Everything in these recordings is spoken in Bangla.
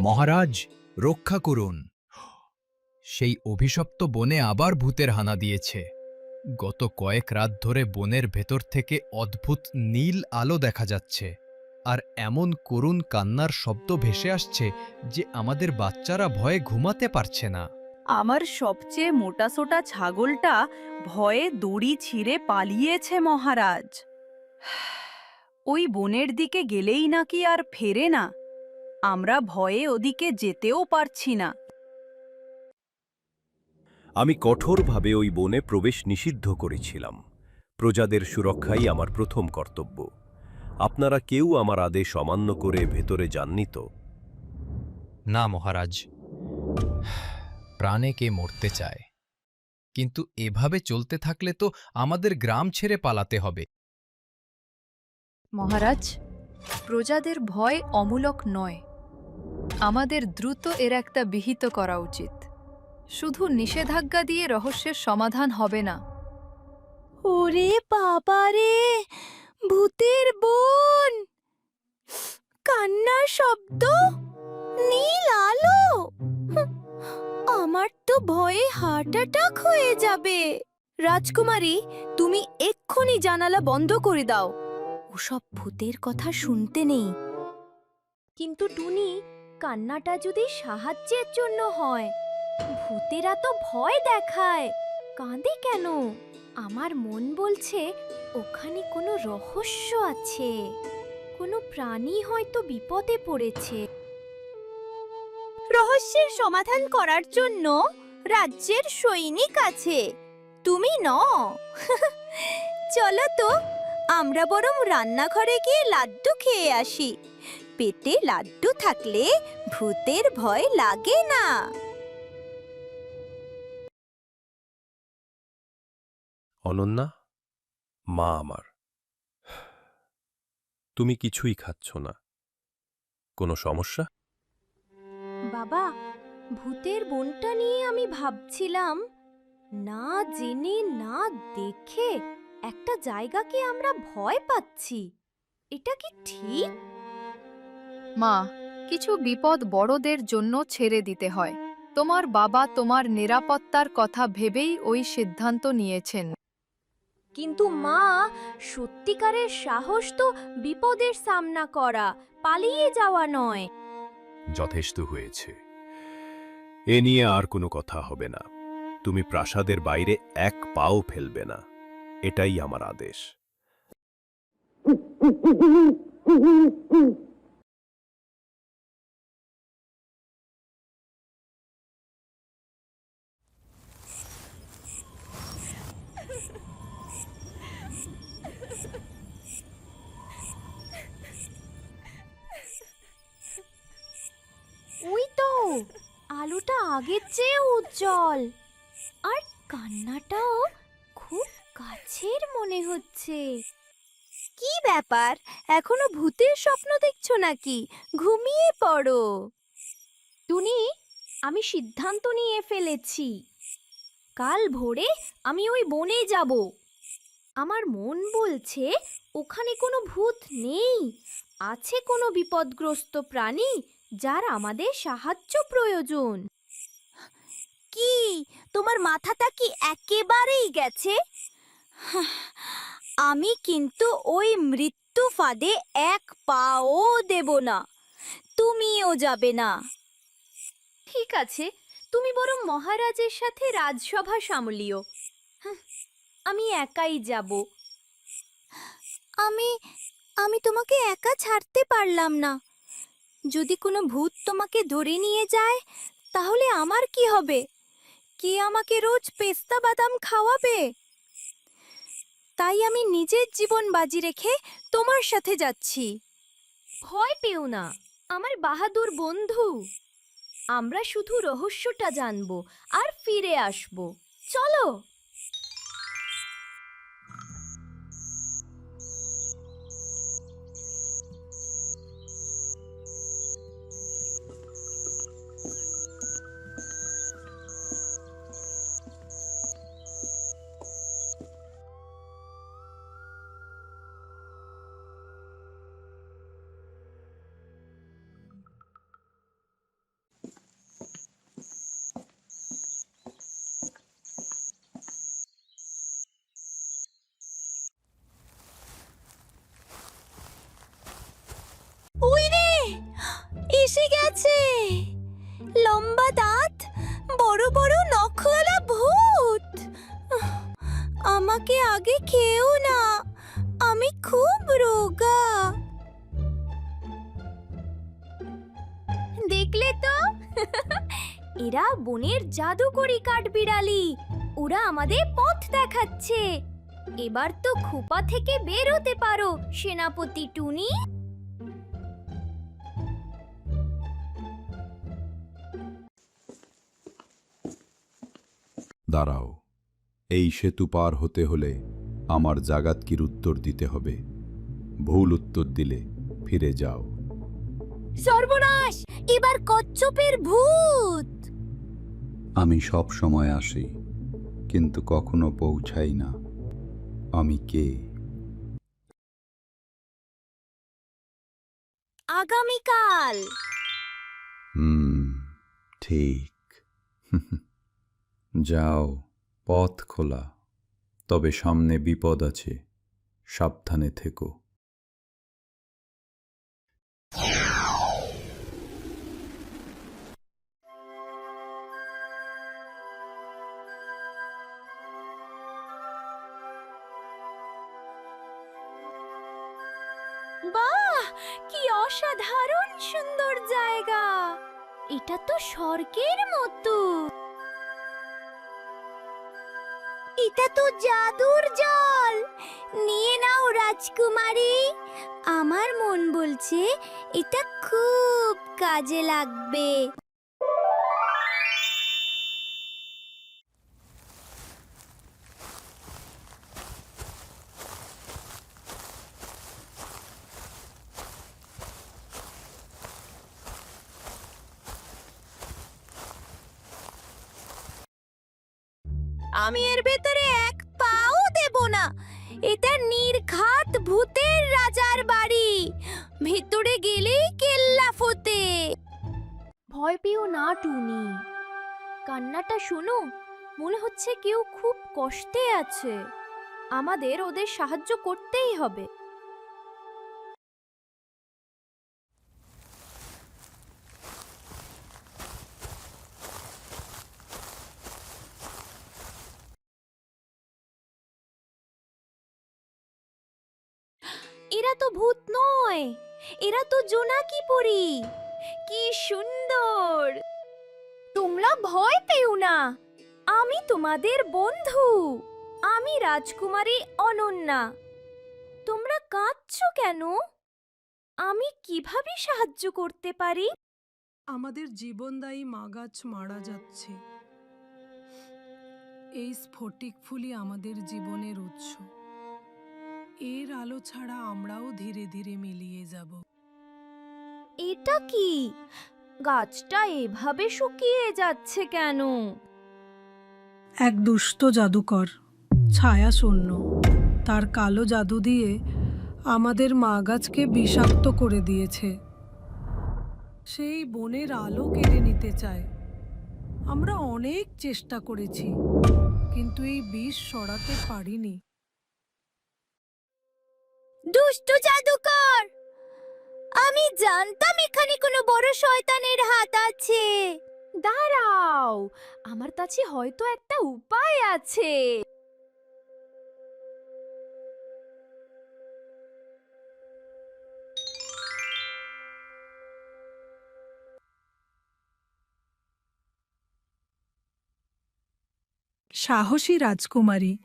মহারাজ, রক্ষা করুন। সেই অভিশপ্ত বনে আবার ভূতের হানা দিয়েছে। গত কয়েক রাত ধরে বনের ভেতর থেকে অদ্ভুত নীল আলো দেখা যাচ্ছে। আর এমন করুণ কান্নার শব্দ ভেসে আসছে যে আমাদের বাচ্চারা ভয়ে ঘুমাতে পারছে না। আমার সবচেয়ে মোটাসোটা ছাগলটা ভয়ে দড়ি ছিঁড়ে পালিয়েছে মহারাজ। ওই বনের দিকে গেলেই নাকি আর ফেরে না। আমরা ভয়ে ওদিকে যেতেও পারছি না। আমি কঠোরভাবে ওই বনে প্রবেশ নিষিদ্ধ করেছিলাম। প্রজাদের সুরক্ষাই আমার প্রথম কর্তব্য। আপনারা কেউ আমার আদেশ অমান্য করে ভেতরে যাননি তো? না মহারাজ। প্রাণে কে মরতে চায়? কিন্তু এভাবে চলতে থাকলে তো আমাদের গ্রাম ছেড়ে পালাতে হবে। মহারাজ প্রজাদের ভয় অমূলক নয়। আমাদের দ্রুত এর একটা বিহিত করা উচিত। শুধু নিষেধাজ্ঞা দিয়ে রহস্যের সমাধান হবে না। ওরে বাবা রে! ভূতের বোন! কান্নার শব্দ! নীল আলো! আমার তো ভয়ে হার্ট অ্যাটাক হয়ে যাবে। রাজকুমারী, তুমি এক্ষুনি জানালা বন্ধ করে দাও। ওসব ভূতের কথা শুনতে নেই। কিন্তু টুনি, কান্নাটা যদি সাহায্যের জন্য হয়, ভূতেরা তো ভয় দেখায়। কাঁদে কেন? আমার মন বলছে ওখানে কোনো রহস্য আছে। কোনো প্রাণী হয়তো বিপদে পড়েছে। রহস্যের সমাধান করার জন্য রাজ্যের সৈনিক আছে। তুমি ন চলো তো, আমরা বরং রান্নাঘরে গিয়ে লাড্ডু খেয়ে আসি। পেটে লাড্ডু থাকলে ভূতের ভয় লাগে না। অনন্যা মা আমার তুমি কিছুই খাচ্ছ না। কোনো সমস্যা? বাবা ভূতের বোনটা নিয়ে আমি ভাবছিলাম না জেনে না দেখে একটা জায়গাকে আমরা ভয় পাচ্ছি। এটা কি ঠিক? মা কিছু বিপদ বড়দের জন্য ছেড়ে দিতে হয়। তোমার বাবা তোমার নিরাপত্তার কথা ভেবেই ওই সিদ্ধান্ত নিয়েছেন। কিন্তু মা সত্যিকারের সাহস তো বিপদের সামনা করা পালিয়ে যাওয়া নয়। যথেষ্ট হয়েছে। এ নিয়ে আর কোনো কথা হবে না। তুমি প্রাসাদের বাইরে এক পাও ফেলবে না। এটাই আমার আদেশ। আলোটা আগের চেয়ে উজ্জ্বল। আর কান্নাটাও খুব কাছের মনে হচ্ছে। কি ব্যাপার? এখনও ভূতের স্বপ্ন দেখছ নাকি? ঘুমিয়ে পড়ো। টুনি আমি সিদ্ধান্ত নিয়ে ফেলেছি। কাল ভোরে আমি ওই বনে যাব। আমার মন বলছে ওখানে কোনো ভূত নেই। আছে কোনো বিপদগ্রস্ত প্রাণী যার আমাদের সাহায্য প্রয়োজন। কি? তোমার মাথাটা কি একেবারেই গেছে? আমি কিন্তু ওই মৃত্যু ফাঁদে এক পাও দেব না। তুমিও যাবে না। ঠিক আছে, তুমি বরং মহারাজের সাথে রাজসভা সামলিও। আমি একাই যাব। আমি আমি তোমাকে একা ছাড়তে পারলাম না। যদি কোনো ভূত তোমাকে ধরে নিয়ে যায়, তাহলে আমার কি হবে? কে আমাকে রোজ পেস্তা বাদাম খাওয়াবে? তাই আমি নিজের জীবন বাজি রেখে তোমার সাথে যাচ্ছি। ভয় পেও না, আমার বাহাদুর বন্ধু। আমরা শুধু রহস্যটা জানব আর ফিরে আসব। চলো! গেছে। লম্বা দাঁত, বড় বড় নখওয়ালা ভূত। আমাকে আগে খেও না, আমি খুব রোগা। দেখলে তো? এরা বনের জাদুকরি কাঠবিড়ালি। ওরা আমাদের পথ দেখাচ্ছে। এবার তো খোপা থেকে বেরোতে পারো, সেনাপতি টুনি। দাঁড়াও এই সেতু পার হতে হলে আমার জাগাতকির উত্তর দিতে হবে। ভুল উত্তর দিলে ফিরে যাও। সর্বনাশ! এবার কচ্ছপের ভূত! আমি সব সময় আসি কিন্তু কখনো পৌঁছাই না। আমি কে? আগামীকাল! হুম ঠিক। যাও, পথ খোলা, তবে সামনে বিপদ আছে, সাবধানে থেকো। বাহ, কি অসাধারণ সুন্দর জায়গা! এটা তো স্বর্গের মতো। এটা তো জাদুর জল। নিয়ে নাও রাজকুমারী। আমার মন বলছে এটা খুব কাজে লাগবে। আমি এর ভেতরে নির্ঘাত ভূতের রাজার বাড়ি। ভেতরে গেলেই কেল্লা ফতে ভয় পেও না, টুনি। কান্নাটা শোনো, মনে হচ্ছে কেউ খুব কষ্টে আছে। আমাদের ওদের সাহায্য করতেই হবে। এরা তো ভূত নয়। এরা তো জোনাকি পরি। কি সুন্দর। তোমরা ভয় পেও না। আমি তোমাদের বন্ধু। আমি রাজকুমারী অনন্যা। তোমরা কাঁদছো কেন? আমি কীভাবে সাহায্য করতে পারি? আমাদের জীবনদায়ী মাগাছ মারা যাচ্ছে। এই স্ফটিক ফুলই আমাদের জীবনের উৎস। এর আলো ছাড়া আমরাও ধীরে ধীরে মিলিয়ে যাব। এটা কি? গাছটা এভাবে শুকিয়ে যাচ্ছে কেন? এক দুষ্ট জাদুকর ছায়া শূন্য তার কালো জাদু দিয়ে আমাদের মা গাছকে বিষাক্ত করে দিয়েছে। সেই বনের আলো কেড়ে নিতে চায়। আমরা অনেক চেষ্টা করেছি কিন্তু এই বিষ সরাতে পারিনি। দুষ্ট জাদুকর! আমি জানতাম এখানে কোনো বড় শয়তানের হাত আছে। দাঁড়াও! আমার কাছে হয়তো একটা উপায় আছে। সাহসী রাজকুমারী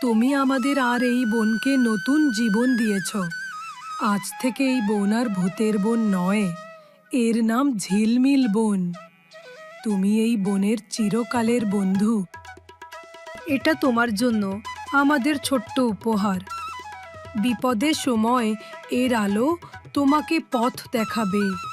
তুমি আমাদের আর এই বোনকে নতুন জীবন দিয়েছ। আজ থেকে এই বোন আর ভূতের বোন নয়, এর নাম ঝিলমিল বোন। তুমি এই বোনের চিরকালের বন্ধু। এটা তোমার জন্য আমাদের ছোট্ট উপহার। বিপদের সময় এর আলো তোমাকে পথ দেখাবে।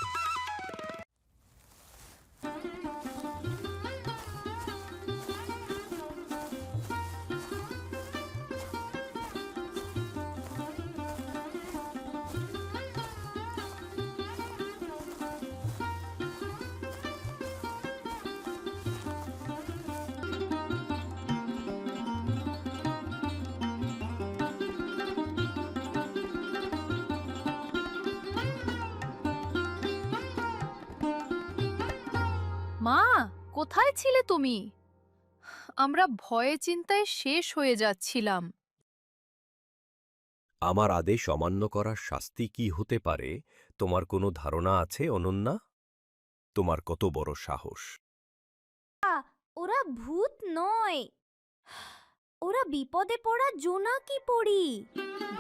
মা কোথায় ছিলে তুমি? আমরা ভয়ে চিন্তায় শেষ হয়ে যাচ্ছিলাম। আমার আদেশ অমান্য করার শাস্তি কি হতে পারে? তোমার কোনো ধারণা আছে অনন্যা? তোমার কত বড় সাহস। ওরা ভূত নয়। ওরা বিপদে পড়া জোনাকি পড়ি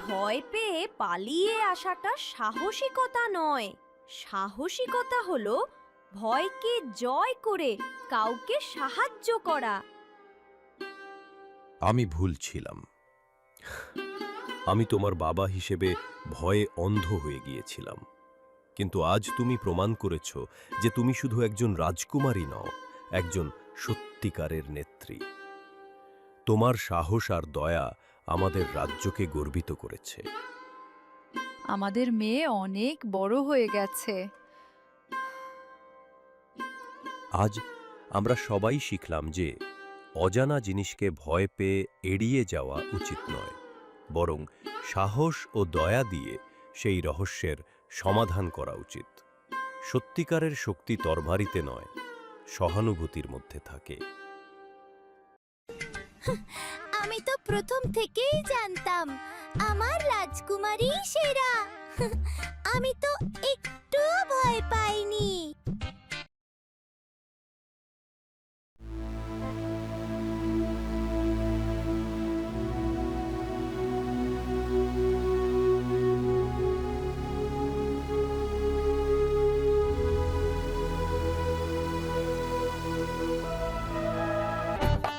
ভয় পেয়ে পালিয়ে আসাটা সাহসিকতা নয়। সাহসিকতা হলো ভয়কে জয় করে কাউকে সাহায্য করা। আমি ভুল ছিলাম। আমি তোমার বাবা হিসেবে ভয়ে অন্ধ হয়ে গিয়েছিলাম। কিন্তু আজ তুমি প্রমাণ করেছ যে তুমি শুধু একজন রাজকুমারী নও একজন সত্যিকারের নেত্রী। তোমার সাহস আর দয়া আমাদের রাজ্যকে গর্বিত করেছে। আমাদের মেয়ে অনেক বড় হয়ে গেছে। আজ আমরা সবাই শিখলাম যে অজানা জিনিসকে ভয় পেয়ে এড়িয়ে যাওয়া উচিত নয়, বরং সাহস ও দয়া দিয়ে সেই রহস্যের সমাধান করা উচিত। সত্যিকারের শক্তি তরবারিতে নয়, সহানুভূতির মধ্যে থাকে। আমি তো প্রথম থেকেই জানতাম, আমার রাজকুমারী সেরা। আমি তো একটু ভয় পাইনি।